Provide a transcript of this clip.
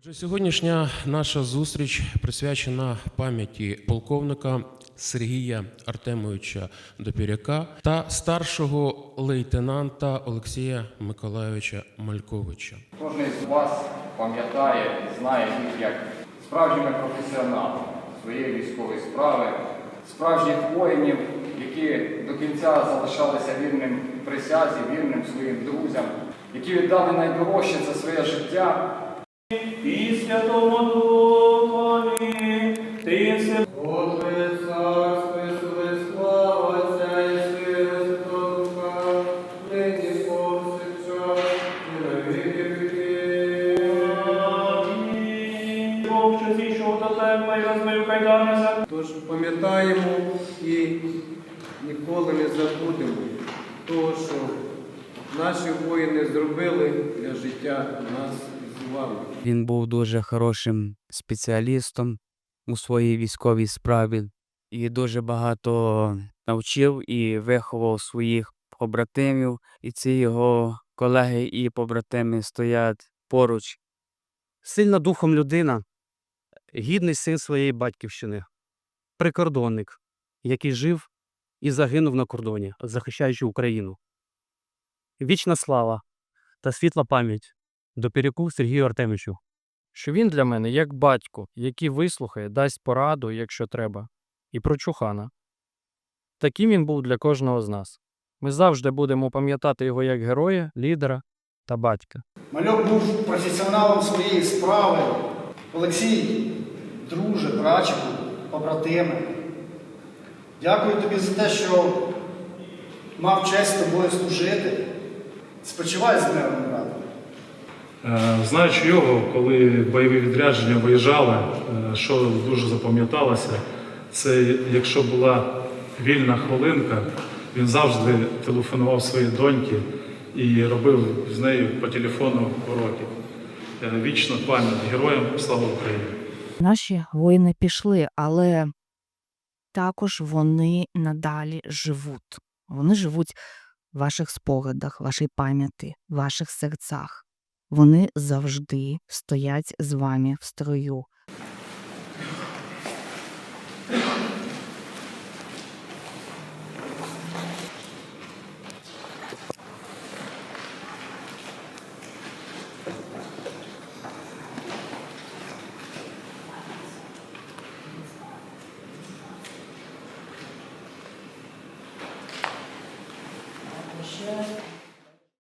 Отже, сьогоднішня наша зустріч присвячена пам'яті полковника Сергія Артемовича Допіряка та старшого лейтенанта Олексія Миколайовича Мальковича. Кожен з вас пам'ятає і знає їх як справжніми професіоналами своєї військової справи, справжніх воїнів, які до кінця залишалися вірним присязі, вірним своїм друзям, які віддали найдорожче за своє життя і Святому Духові, ти все Боже царство, сили слава Отця і Святого Духа, нині повсякчас і на віки віків. Амінь. Бог, що зійшов до тебе і розбив кайдани Тож пам'ятаємо і ніколи не забудемо того, що наші воїни зробили для життя нас. Він був дуже хорошим спеціалістом у своїй військовій справі і дуже багато навчив і виховав своїх побратимів. І ці його колеги і побратими стоять поруч. Сильна духом людина, гідний син своєї батьківщини, прикордонник, який жив і загинув на кордоні, захищаючи Україну. Вічна слава та світла пам'ять Допіряку Сергію Артемовичу. що він для мене як батько, який вислухає, дасть пораду, якщо треба, і прочухана. Таким він був для кожного з нас. Ми завжди будемо пам'ятати його як героя, лідера та батька. Мальок був професіоналом своєї справи. Олексій, друже, братчику, побратиме. Дякую тобі за те, що мав честь з тобою служити. Спочивай з миром, брате. Е, Знаючи його, коли бойові відрядження виїжджали, е, що дуже запам'яталося, це якщо була вільна хвилинка, він завжди телефонував своїй доньки і робив з нею по телефону уроки. Е, Вічна пам'ять героям слава Україні! Наші воїни пішли, але також вони надалі живуть. Вони живуть в ваших спогадах, вашій пам'яті, ваших серцях. Вони завжди стоять з вами в строю.